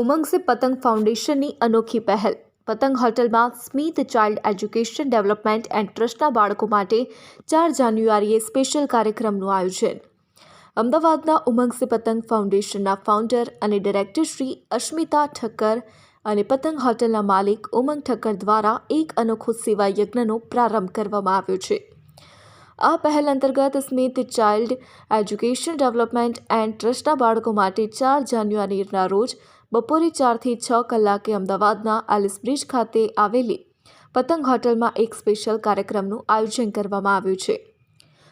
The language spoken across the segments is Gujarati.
ઉમંગ સે પતંગ ફાઉન્ડેશનની અનોખી પહેલ. પતંગ હોટલમાં Smit child education, development and ટ્રસ્ટના બાળકો માટે ચાર જાન્યુઆરીએ સ્પેશિયલ કાર્યક્રમનું આયોજન. અમદાવાદના ઉમંગ સે પતંગ ફાઉન્ડેશનના ફાઉન્ડર અને ડિરેક્ટર શ્રી અશ્મિતા ઠક્કર અને પતંગ હોટલના માલિક ઉમંગ ઠક્કર દ્વારા એક અનોખો સેવા યજ્ઞનો પ્રારંભ કરવામાં આવ્યો છે. આ પહેલ અંતર્ગત Smit child education, development and ટ્રસ્ટના બાળકો માટે ચાર જાન્યુઆરીના રોજ બપોરે ચારથી છ કલાકે અમદાવાદના એલિસ બ્રિજ ખાતે આવેલી પતંગ હોટલમાં એક સ્પેશિયલ કાર્યક્રમનું આયોજન કરવામાં આવ્યું છે.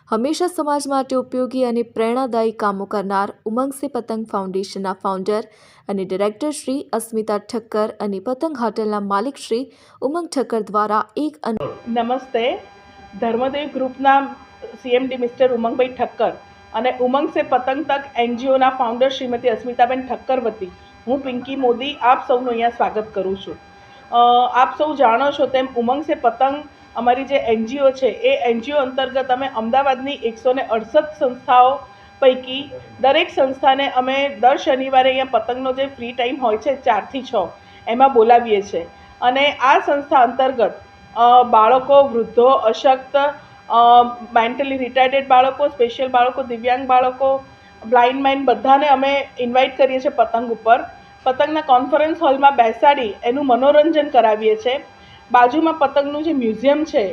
હંમેશા સમાજ માટે ઉપયોગી અને પ્રેરણાદાયી કામો કરનાર ઉમંગ પતંગ ફાઉન્ડેશનના ફાઉન્ડર અને ડિરેક્ટર શ્રી અસ્મિતા ઠક્કર અને પતંગ હોટલના માલિક શ્રી ઉમંગ ઠક્કર દ્વારા એક નમસ્તે. ધર્મદેવ ગ્રુપના સીએમડી મિસ્ટર ઉમંગભાઈ ઠક્કર અને ઉમંગ સે પતંગ તક એનજીઓના ફાઉન્ડર શ્રીમતી અસ્મિતાબેન ઠક્કર વતી. હું પિંકી મોદી આપ સૌનું અહીંયા સ્વાગત કરું છું. આપ સૌ જાણો છો તેમ ઉમંગ સે પતંગ અમારી જે એનજીઓ છે, એ એનજીઓ અંતર્ગત અમે અમદાવાદની એકસો ને અડસઠ સંસ્થાઓ પૈકી દરેક સંસ્થાને અમે દર શનિવારે અહીંયા પતંગનો જે ફ્રી ટાઈમ હોય છે ચારથી છ, એમાં બોલાવીએ છીએ અને આ સંસ્થા અંતર્ગત બાળકો, વૃદ્ધો, અશક્ત મેન્ટલી રિટાયર્ડેડ બાળકો, સ્પેશિયલ બાળકો, દિવ્યાંગ બાળકો બ્લાઇન્ડ મેન બધાને અમે ઇન્વાઇટ કરીએ છીએ પતંગ ઉપર. પતંગના કોન્ફરન્સ હોલમાં બેસાડી એનું મનોરંજન કરાવીએ છીએ. બાજુમાં પતંગનું જે મ્યુઝિયમ છે,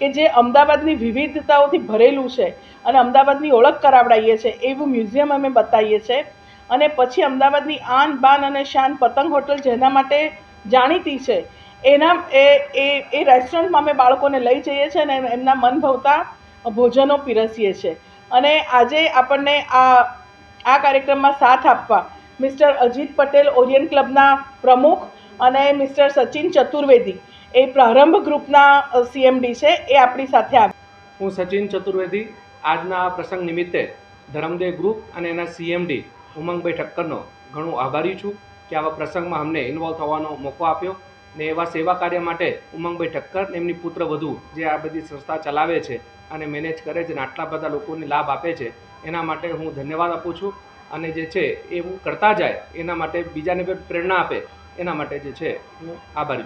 કે જે અમદાવાદની વિવિધતાઓથી ભરેલું છે અને અમદાવાદની ઓળખ કરાવડાવીએ છીએ, એવું મ્યુઝિયમ અમે બતાવીએ છીએ. અને પછી અમદાવાદની આન બાન અને શાન પતંગ હોટલ જેના માટે જાણીતી છે, એના એ એ એ રેસ્ટોરન્ટમાં અમે બાળકોને લઈ જઈએ છીએ અને એમના મન ભવતા ભોજનો પીરસીએ છીએ. અને આજે આપણને આ આ કાર્યક્રમમાં સાથ આપવા મિસ્ટર અજીત પટેલ ઓરિયન ક્લબના પ્રમુખ અને મિસ્ટર સચિન ચતુર્વેદી. એ પ્રારંભ ગ્રુપના સીએમડી છે, એ આપણી સાથે આવે. હું સચિન ચતુર્વેદી. આજના આ પ્રસંગ નિમિત્તે ધરમદેવ ગ્રુપ અને એના સીએમડી ઉમંગભાઈ ઠક્કરનો ઘણું આભારી છું કે આવા પ્રસંગમાં અમને ઇન્વોલ્વ થવાનો મોકો આપ્યો ને એવા સેવા કાર્ય માટે ઉમંગભાઈ ઠક્કર એમની પુત્ર વધુ જે આ બધી સંસ્થા ચલાવે છે અને મેનેજ કરે છે અને આટલા બધા લોકોને લાભ આપે છે, એના માટે હું ધન્યવાદ આપું છું. અને જે છે એ હું કરતા જાય, એના માટે બીજાને પણ પ્રેરણા આપે, એના માટે જે છે હું આભારી